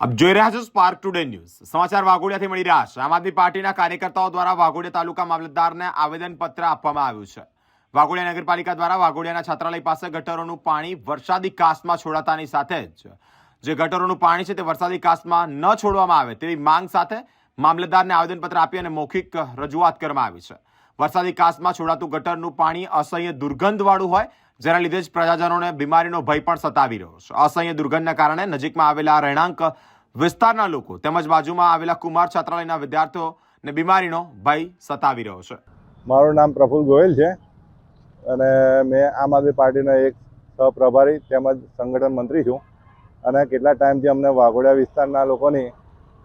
આપ જોઈ રહ્યા છો સ્પાર્ક ટુડે ન્યૂઝ સમાચાર વાઘોડિયાથી મળી રહ્યા છે. આમ આદમી પાર્ટીના કાર્યકર્તાઓ દ્વારા વાઘોડિયા તાલુકા મામલતદારને આવેદનપત્ર આપવામાં આવ્યું છે. વાઘોડિયા નગરપાલિકા દ્વારા વાઘોડિયાના છાત્રાલય પાસે ગટરોનું પાણી વરસાદી કાસ્ટમાં છોડાતાની સાથે જ, જે ગટરોનું પાણી છે તે વરસાદી કાસ્ટમાં ન છોડવામાં આવે તેવી માંગ સાથે મામલતદારને આવેદનપત્ર આપી અને મૌખિક રજૂઆત કરવામાં આવી છે. વરસાદી કાસ્ટમાં છોડાતું ગટરનું પાણી અસહ્ય દુર્ગંધવાળું હોય જેના લીધે જ પ્રજાજનોને બીમારીનો ભય પણ સતાવી રહ્યો છે. અસહ્ય દુર્ગંધના કારણે નજીકમાં આવેલા રહેણાંક વિસ્તારના લોકો તેમજ બાજુમાં આવેલા કુમાર છાત્રાલયના વિદ્યાર્થીઓને બીમારીનો ભય સતાવી રહ્યો છે. મારું નામ પ્રફુલ ગોયલ છે અને મેં આમ આદમી પાર્ટીનો એક સહપ્રભારી તેમજ સંગઠન મંત્રી છું અને કેટલા ટાઈમથી અમને વાઘોડિયા વિસ્તારના લોકોની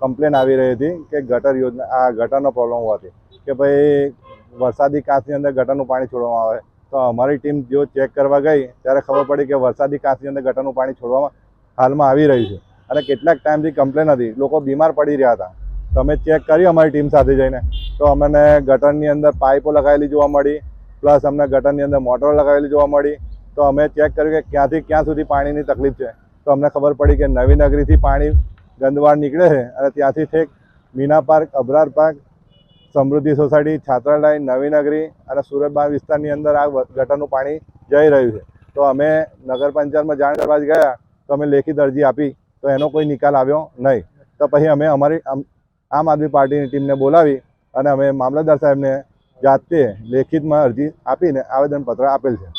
કમ્પ્લેન આવી રહી હતી કે ગટર યોજના, આ ગટરનો પ્રોબ્લેમ હોવાથી કે ભાઈ વરસાદી કાંસની અંદર ગટરનું પાણી છોડવામાં આવે. તો અમારી ટીમ જો ચેક કરવા ગઈ, ત્યારે ખબર પડી કે વરસાદી કાંસની અંદર ગટરનું પાણી છોડવામાં હાલમાં આવી રહ્યું છે. અને કેટલાક ટાઈમથી કમ્પ્લેન હતી, લોકો બીમાર પડી રહ્યા હતા. તો અમે ચેક કરી અમારી ટીમ સાથે જઈને. તો અમને ગટરની અંદર પાઇપો લગાવેલી જોવા મળી, પ્લસ અમને ગટરની અંદર મોટરો લગાવેલી જોવા મળી. તો અમે ચેક કર્યું કે ક્યાંથી ક્યાં સુધી પાણીની તકલીફ છે. તો અમને ખબર પડી કે નવી નગરીથી પાણી ગંદવાડ નીકળે છે અને ત્યાંથી છેક Meena park, Abrar park Samruddhi society, છાત્રાલય, નવી નગરી અને સુરતબાગ વિસ્તારની અંદર આ ગટરનું પાણી જઈ રહ્યું છે. તો અમે નગર પંચાયતમાં જાણ કરવા જ ગયા, તો અમે લેખિત અરજી આપી, તો એનો કોઈ નિકાલ આવ્યો નહીં. તો પછી અમે અમારી આમ આદમી પાર્ટીની ટીમને બોલાવી અને અમે મામલતદાર સાહેબને જાતે લેખિતમાં અરજી આપીને આવેદનપત્ર આપેલ છે.